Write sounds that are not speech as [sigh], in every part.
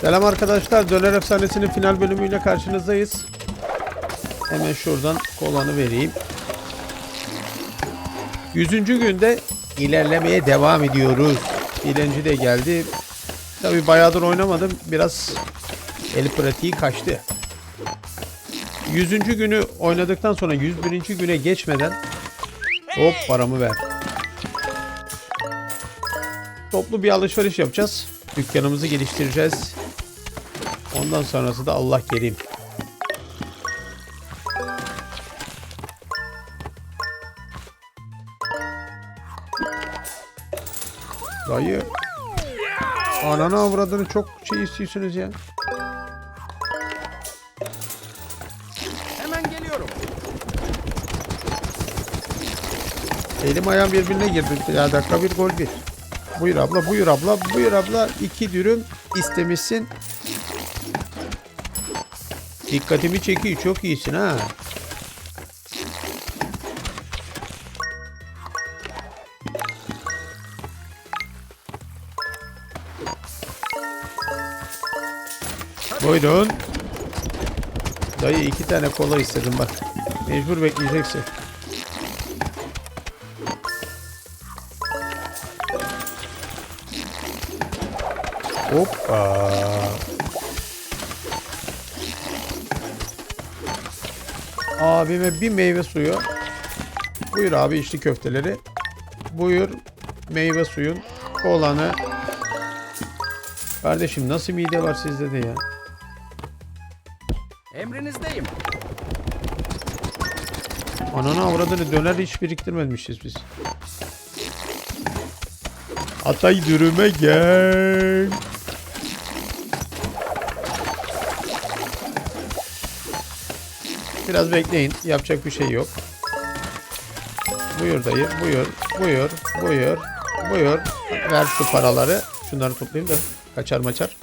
Selam arkadaşlar. Döner Efsanesi'nin final bölümüyle karşınızdayız. Hemen şuradan kolanı vereyim. 100. günde ilerlemeye devam ediyoruz. Birinci de geldi. Tabi bayağıdır oynamadım. Biraz el pratiği kaçtı. 100. günü oynadıktan sonra 101. güne geçmeden hop paramı ver. Toplu bir alışveriş yapacağız. Dükkanımızı geliştireceğiz. Ondan sonrası da Allah kerim. Dayı. Ananı avradını çok şey istiyorsunuz ya. Hemen geliyorum. Elim ayağım birbirine girdi. Ya dakika bir gol bir. Buyur abla, buyur abla, buyur abla. İki dürüm istemişsin. Dikkatimi çekiyor. Çok iyisin ha. Buyurun. Dayı iki tane kola istedim bak. Mecbur bekleyeceksin. Hoppa. Abime bir meyve suyu. Buyur abi içli köfteleri. Buyur meyve suyun kolanı. Kardeşim nasıl mide var sizde de ya? Emrinizdeyim. Ananı avradını döner hiç biriktirmemişiz biz. Atay dürüme gel. Biraz bekleyin. Yapacak bir şey yok. Buyur dayı. Buyur. Buyur. Buyur. Buyur. Ver şu paraları. Şunları toplayayım da kaçar maçar.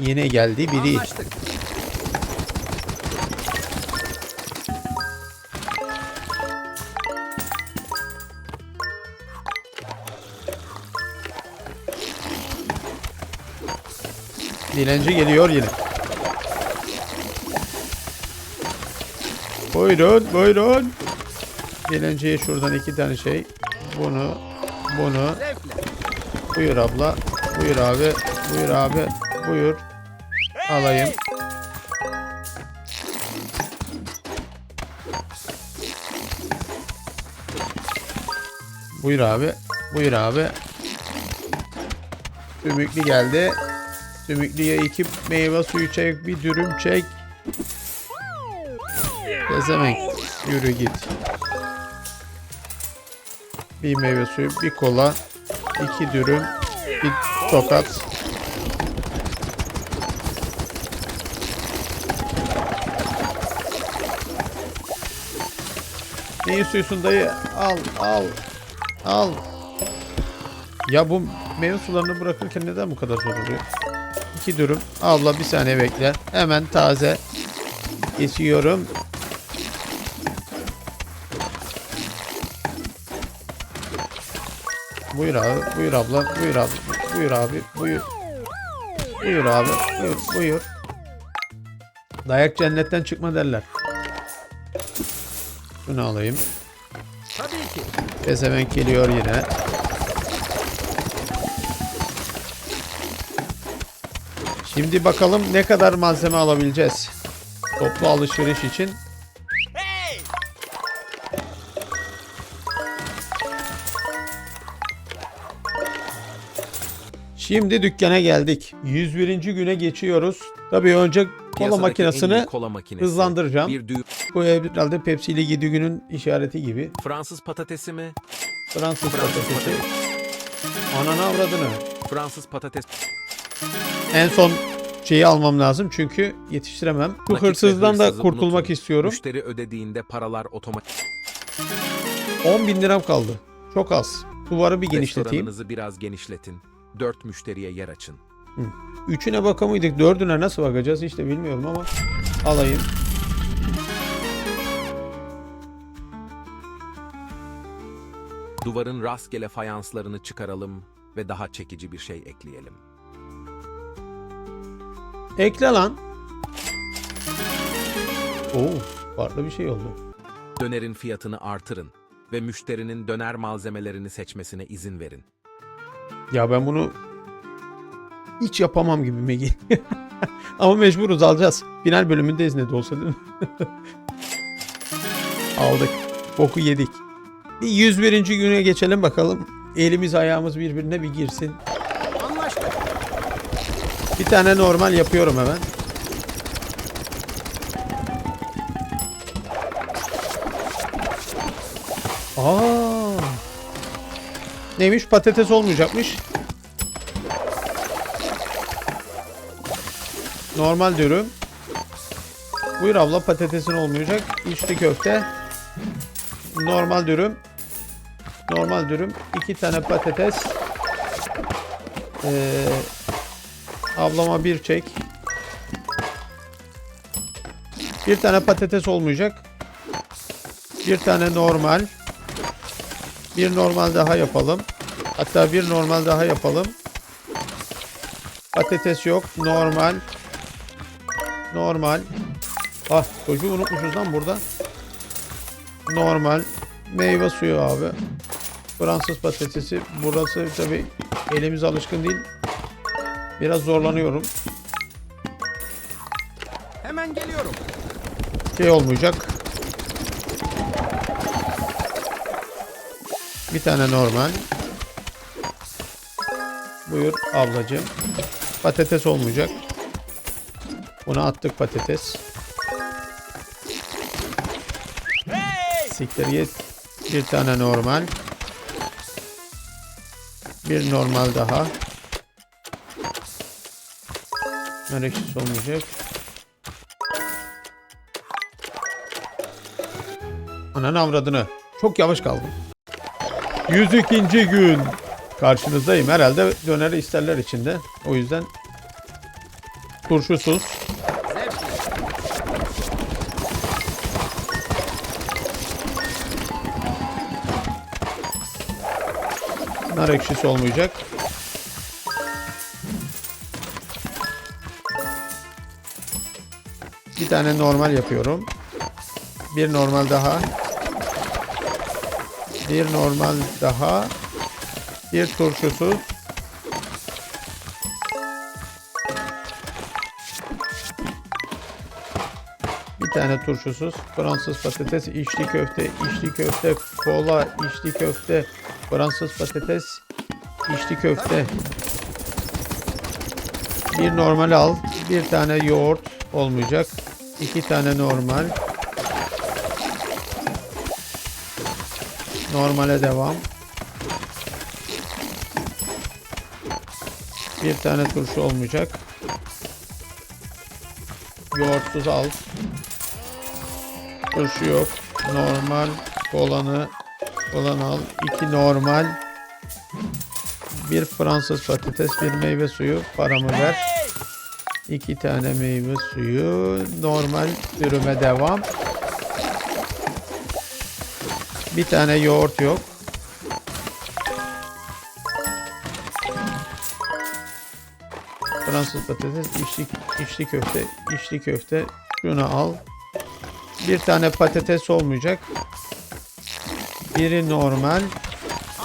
Yine geldi biri. Anlaştık. Dilenci geliyor yine. Buyurun, buyurun. Dilenciye şuradan iki tane şey. Bunu, bunu. Buyur abla. Buyur abi. Buyur abi. Buyur. Alayım. Buyur abi. Buyur abi. Sümüklü geldi. Sümüklüye iki meyve suyu çek, bir dürüm çek. Gezemek. Yürü git. Bir meyve suyu, bir kola, iki dürüm, bir tokat. Ne istiyorsun dayı? Al, al, al. Ya bu meyve sularını bırakırken neden bu kadar zor oluyor? İki dürüm. Abla bir saniye bekle. Hemen taze kesiyorum. Buyur abi, buyur abla, buyur abi, buyur abi, buyur. Buyur abi, buyur, buyur. Dayak cennetten çıkma derler. Şunu alayım. Tabii ki. Pezevenk geliyor yine. Şimdi bakalım ne kadar malzeme alabileceğiz. Toplu alışveriş için. Şimdi dükkana geldik. 101. güne geçiyoruz. Tabii önce kola Piyasadaki en makinesini iyi kola makinesi, hızlandıracağım. Bir düğüm bu herhalde Pepsi ile 7 günün işareti gibi. Fransız patatesi mi? Fransız Fransız patatesi. patates. Ananı avradını. Fransız patates. En son şeyi almam lazım çünkü yetiştiremem. Bu Nakit ve hırsızdan da hırsızı kurtulmak unutun. istiyorum. Müşteri ödediğinde paralar otomatik. 10 bin liram kaldı. Çok az. Duvarı bir genişleteyim. Restoranınızı biraz genişletin. Dört müşteriye yer açın. Üçüne bakamıyorduk. Dördüne nasıl bakacağız de bilmiyorum ama alayım. Duvarın rastgele fayanslarını çıkaralım ve daha çekici bir şey ekleyelim. Ekle lan. Oo, farklı bir şey oldu. Dönerin fiyatını artırın ve müşterinin döner malzemelerini seçmesine izin verin. Ya ben bunu hiç yapamam gibime geliyor. [laughs] Ama mecburuz alacağız. Final bölümündeyiz ne de olsa değil mi? [laughs] Aldık. Boku yedik. Bir 101. güne geçelim bakalım. Elimiz ayağımız birbirine bir girsin. Anlaştık. Bir tane normal yapıyorum hemen. Neymiş? Patates olmayacakmış. Normal diyorum. Buyur abla patatesin olmayacak. İçli köfte. Normal dürüm. Normal dürüm. İki tane patates. Ee, Ablama bir çek. Bir tane patates olmayacak. Bir tane normal. Bir normal daha yapalım. Hatta bir normal daha yapalım. Patates yok. Normal. Normal. Ah çocuğu unutmuşuz lan burada. Normal. Meyve suyu abi. Fransız patatesi. Burası tabi elimiz alışkın değil. Biraz zorlanıyorum. Hemen geliyorum. Şey olmayacak. Bir tane normal. Buyur ablacığım. Patates olmayacak. Buna attık patates. Siktir git. Bir tane normal. Bir normal daha. Neresi olmayacak. Ananın avradını. Çok yavaş kaldım. 102. gün. Karşınızdayım. Herhalde döneri isterler içinde. O yüzden turşusuz. Nar ekşisi olmayacak. Bir tane normal yapıyorum. Bir normal daha. Bir normal daha. Bir turşusuz. Bir tane turşusuz. Fransız patates, içli köfte, içli köfte, kola, içli köfte, Fransız patates, içli köfte. Bir normal al. Bir tane yoğurt olmayacak. İki tane normal. Normale devam. Bir tane turşu olmayacak. Yoğurtsuz al. Turşu yok. Normal. Kolanı. Kolan al. İki normal. Bir Fransız patates, bir meyve suyu. Paramı ver. İki tane meyve suyu. Normal dürüme devam. Bir tane yoğurt yok. Fransız patates, içli, içli köfte, içli köfte. Şunu al. Bir tane patates olmayacak. Biri normal.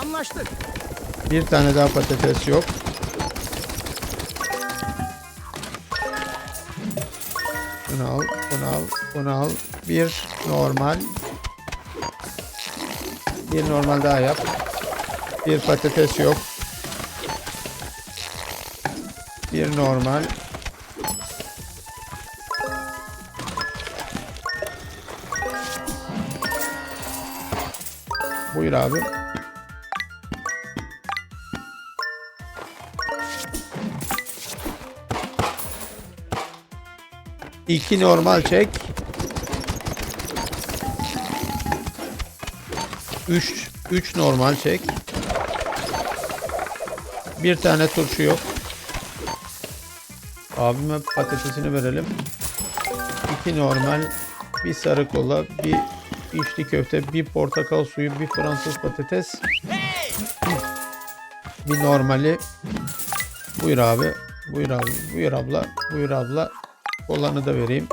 Anlaştık. Bir tane daha patates yok. Bunu al, bunu al, bunu al. Bir normal. Bir normal daha yap. Bir patates yok. Bir normal. Buyur abi. İki normal çek. Üç, üç normal çek. Bir tane turşu yok. Abime patatesini verelim. İki normal, bir sarı kola, bir içli köfte, bir portakal suyu, bir Fransız patates. Bir normali. Buyur abi. Buyur abi. Buyur abla. Buyur abla. Kolanı da vereyim.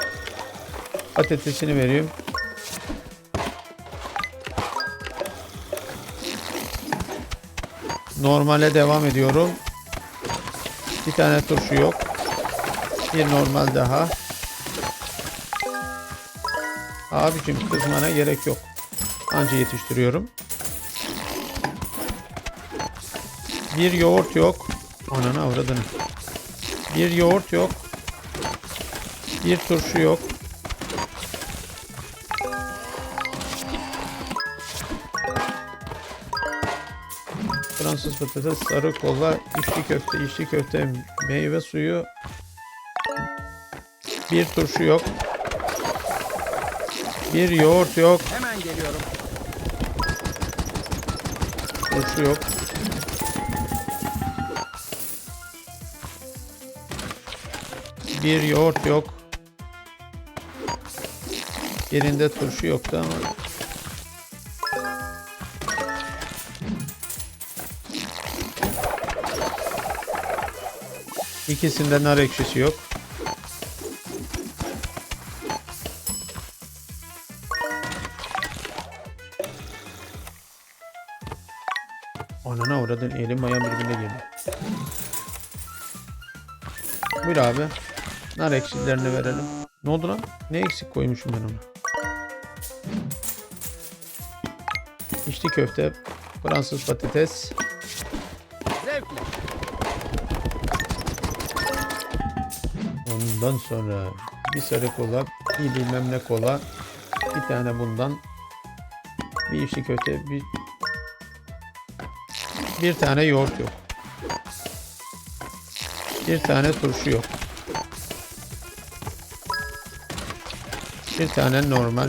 Patatesini vereyim. Normale devam ediyorum. Bir tane turşu yok. Bir normal daha. Abicim kızmana gerek yok. Anca yetiştiriyorum. Bir yoğurt yok. Ananı avradını. Bir yoğurt yok. Bir turşu yok. Fransız patates, sarı kola, içli köfte, içli köfte, meyve suyu. Bir turşu yok. Bir yoğurt yok. Hemen geliyorum. Turşu yok. Bir yoğurt yok. Yerinde turşu yoktu ama. İkisinde nar ekşisi yok. Anana uğradın elim ayağım birbirine girdi. Buyur abi. Nar ekşilerini verelim. Ne oldu lan? Ne eksik koymuşum ben ona? İçli köfte, Fransız patates, ondan sonra bir sarı kola, bir bilmem ne kola, bir tane bundan, bir içli köfte, bir bir tane yoğurt yok. Bir tane turşu yok. Bir tane normal.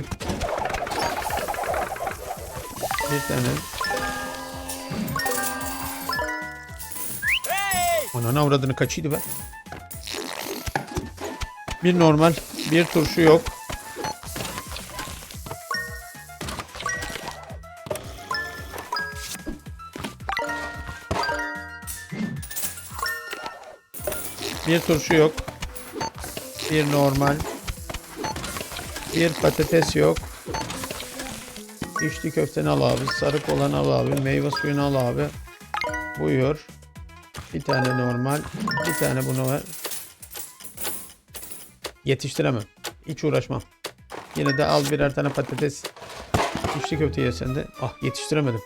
Bir tane. Ananı avradını kaçıydı be. Bir normal, bir turşu yok. Bir turşu yok. Bir normal. Bir patates yok. İçli köfteni al abi. Sarı kolanı al abi. Meyve suyunu al abi. Buyur. Bir tane normal. Bir tane bunu ver. Yetiştiremem. Hiç uğraşmam. Yine de al birer tane patates. İçli köfte yesen de. Ah yetiştiremedim.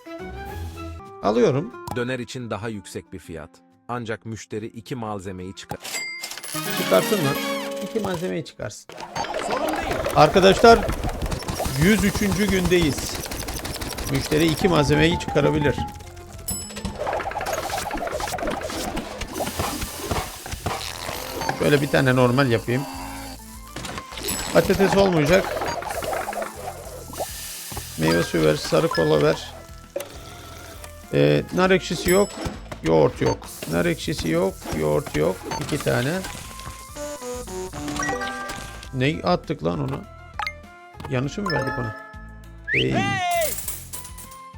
Alıyorum. Döner için daha yüksek bir fiyat. Ancak müşteri iki malzemeyi çıkar. Çıkarsın mı? İki malzemeyi çıkarsın. Sorun değil. Arkadaşlar 103. gündeyiz. Müşteri iki malzemeyi çıkarabilir. Şöyle bir tane normal yapayım. Patates olmayacak. Meyve suyu ver, sarı kola ver. Ee, nar ekşisi yok, yoğurt yok. Nar ekşisi yok, yoğurt yok. İki tane. Ne attık lan ona? Yanlış mı verdik ona? Hey.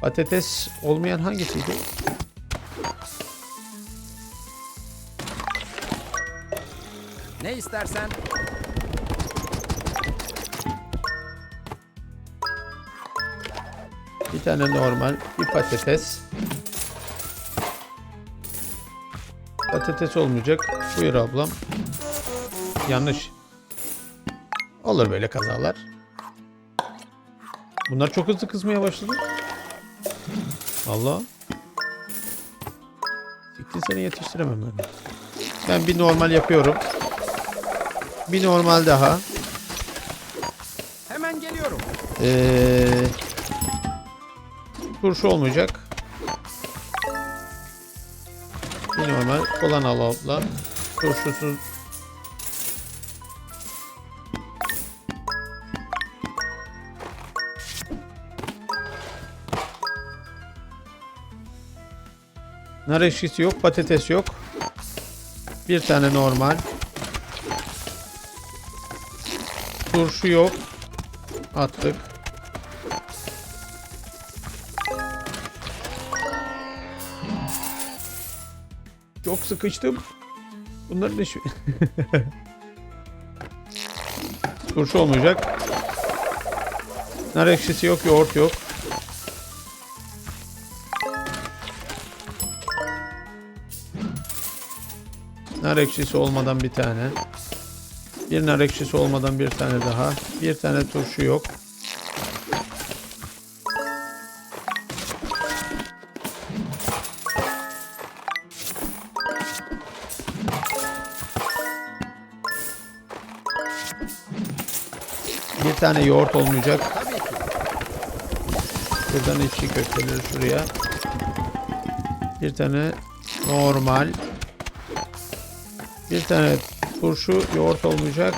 Patates olmayan hangisiydi? Ne istersen Bir tane normal, bir patates. Patates olmayacak. Buyur ablam. Yanlış. Olur böyle kazalar. Bunlar çok hızlı kızmaya başladı. Allah. Siktir seni yetiştiremem ben. Ben bir normal yapıyorum. Bir normal daha. hemen geliyorum. Ee, turşu olmayacak. Bir normal olan al. Turşusuz. Nar ekşisi yok, patates yok. Bir tane normal. Turşu yok. Attık. Çok sıkıştım. Bunların işi... [laughs] Turşu olmayacak. Nar ekşisi yok, yoğurt yok. Nar ekşisi olmadan bir tane. Bir nar ekşisi olmadan bir tane daha. Bir tane turşu yok. Bir tane yoğurt olmayacak. Buradan içi köfteleri şuraya. Bir tane normal. Bir tane turşu yoğurt olmayacak.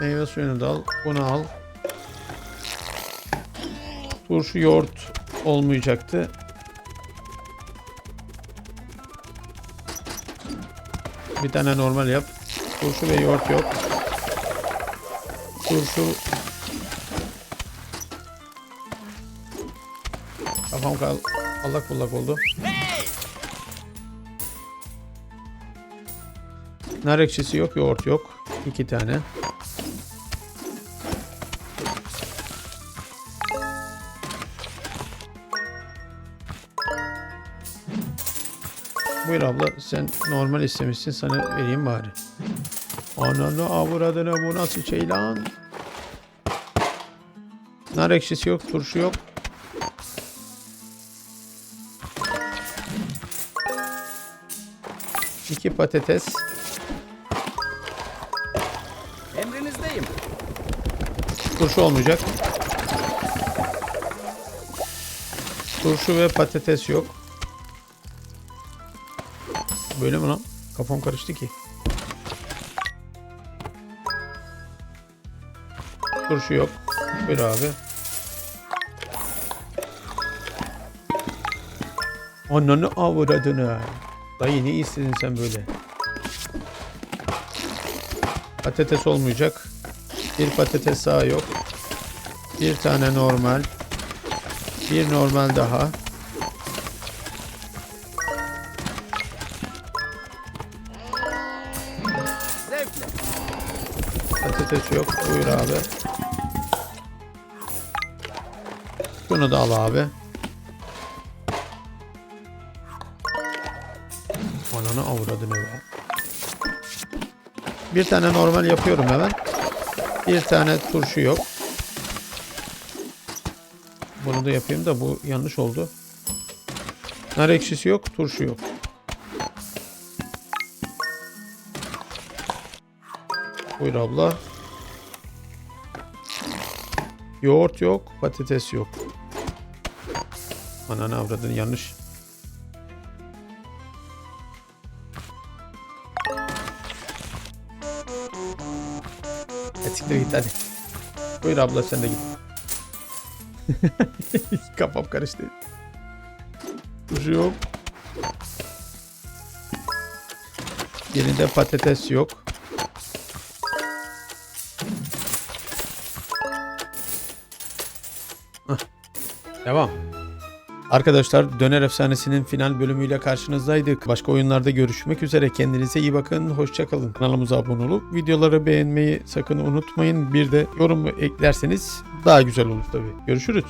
Meyve suyunu da al. Bunu al. Turşu yoğurt olmayacaktı. Bir tane normal yap. Turşu ve yoğurt yok. Turşu. Kafam kal allak bullak oldu. Nar ekşisi yok, yoğurt yok. İki tane. Buyur abla sen normal istemişsin sana vereyim bari. Ananı avradını bu nasıl şey lan? Nar ekşisi yok, turşu yok. İki patates. Emrinizdeyim. Turşu olmayacak. Turşu ve patates yok. Böyle mi lan? Kafam karıştı ki. Turşu yok. Buyur abi. Ananı avradını. Dayı ne istedin sen böyle? Patates olmayacak. Bir patates daha yok. Bir tane normal. Bir normal daha. Patates yok. Buyur abi. Şunu da al abi. Ananı avradını be. Bir tane normal yapıyorum hemen. Bir tane turşu yok. Bunu da yapayım da bu yanlış oldu. Nar ekşisi yok, turşu yok. Buyur abla. Yoğurt yok, patates yok. Ananı avradın yanlış. Etikle git hadi. Buyur abla sen de git. [laughs] Kafam karıştı. Turşu yok. Yerinde patates yok. Devam. Arkadaşlar Döner Efsanesi'nin final bölümüyle karşınızdaydık. Başka oyunlarda görüşmek üzere. Kendinize iyi bakın. Hoşçakalın. Kanalımıza abone olup videoları beğenmeyi sakın unutmayın. Bir de yorum eklerseniz daha güzel olur tabii. Görüşürüz.